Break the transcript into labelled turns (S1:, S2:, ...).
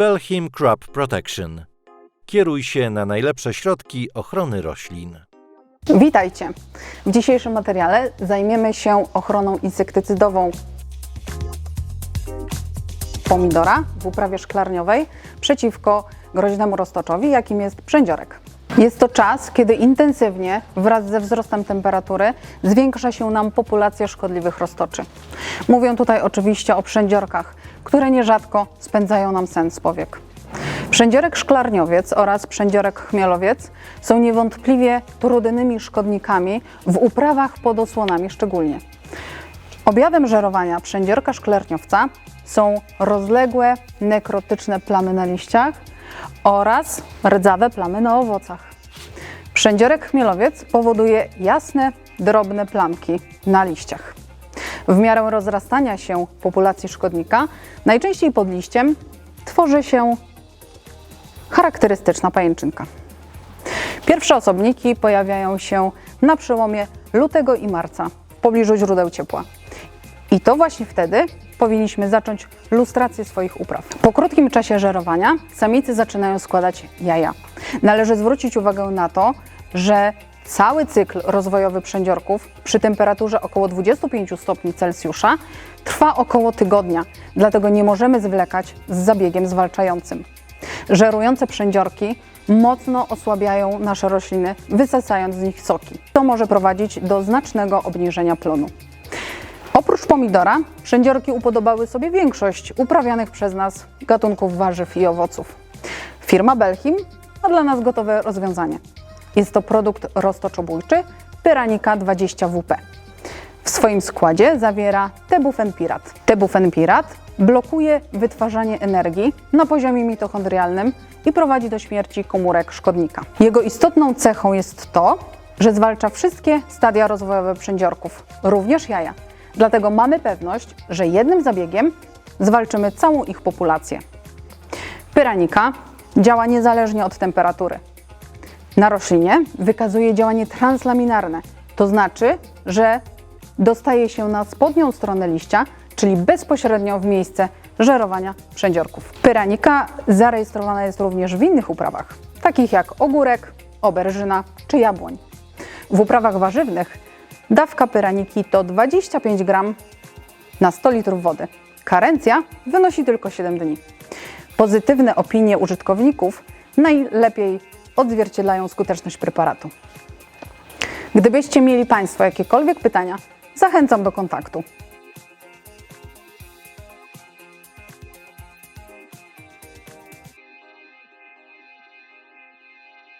S1: Belchim Crop Protection. Kieruj się na najlepsze środki ochrony roślin.
S2: Witajcie! W dzisiejszym materiale zajmiemy się ochroną insektycydową pomidora w uprawie szklarniowej przeciwko groźnemu roztoczowi, jakim jest przędziorek. Jest to czas, kiedy intensywnie wraz ze wzrostem temperatury zwiększa się nam populacja szkodliwych roztoczy. Mówię tutaj oczywiście o przędziorkach, które nierzadko spędzają nam sen z powiek. Przędziorek szklarniowiec oraz przędziorek chmielowiec są niewątpliwie trudnymi szkodnikami w uprawach pod osłonami szczególnie. Objawem żerowania przędziorka szklarniowca są rozległe, nekrotyczne plamy na liściach oraz rdzawe plamy na owocach. Przędziorek chmielowiec powoduje jasne, drobne plamki na liściach. W miarę rozrastania się populacji szkodnika, najczęściej pod liściem, tworzy się charakterystyczna pajęczynka. Pierwsze osobniki pojawiają się na przełomie lutego i marca w pobliżu źródeł ciepła. I to właśnie wtedy powinniśmy zacząć lustrację swoich upraw. Po krótkim czasie żerowania samicy zaczynają składać jaja. Należy zwrócić uwagę na to, że cały cykl rozwojowy przędziorków przy temperaturze około 25 stopni Celsjusza trwa około tygodnia, dlatego nie możemy zwlekać z zabiegiem zwalczającym. Żerujące przędziorki mocno osłabiają nasze rośliny, wysysając z nich soki. To może prowadzić do znacznego obniżenia plonu. Oprócz pomidora, przędziorki upodobały sobie większość uprawianych przez nas gatunków warzyw i owoców. Firma Belchim ma dla nas gotowe rozwiązanie. Jest to produkt roztoczobójczy Pyranika 20WP. W swoim składzie zawiera tebufenpirat. Tebufenpirat blokuje wytwarzanie energii na poziomie mitochondrialnym i prowadzi do śmierci komórek szkodnika. Jego istotną cechą jest to, że zwalcza wszystkie stadia rozwojowe przędziorków, również jaja. Dlatego mamy pewność, że jednym zabiegiem zwalczymy całą ich populację. Pyranika działa niezależnie od temperatury. Na roślinie wykazuje działanie translaminarne, to znaczy, że dostaje się na spodnią stronę liścia, czyli bezpośrednio w miejsce żerowania przędziorków. Pyranika zarejestrowana jest również w innych uprawach, takich jak ogórek, oberżyna czy jabłoń. W uprawach warzywnych dawka pyraniki to 25 gram na 100 litrów wody. Karencja wynosi tylko 7 dni. Pozytywne opinie użytkowników najlepiej odzwierciedlają skuteczność preparatu. Gdybyście mieli Państwo jakiekolwiek pytania, zachęcam do kontaktu.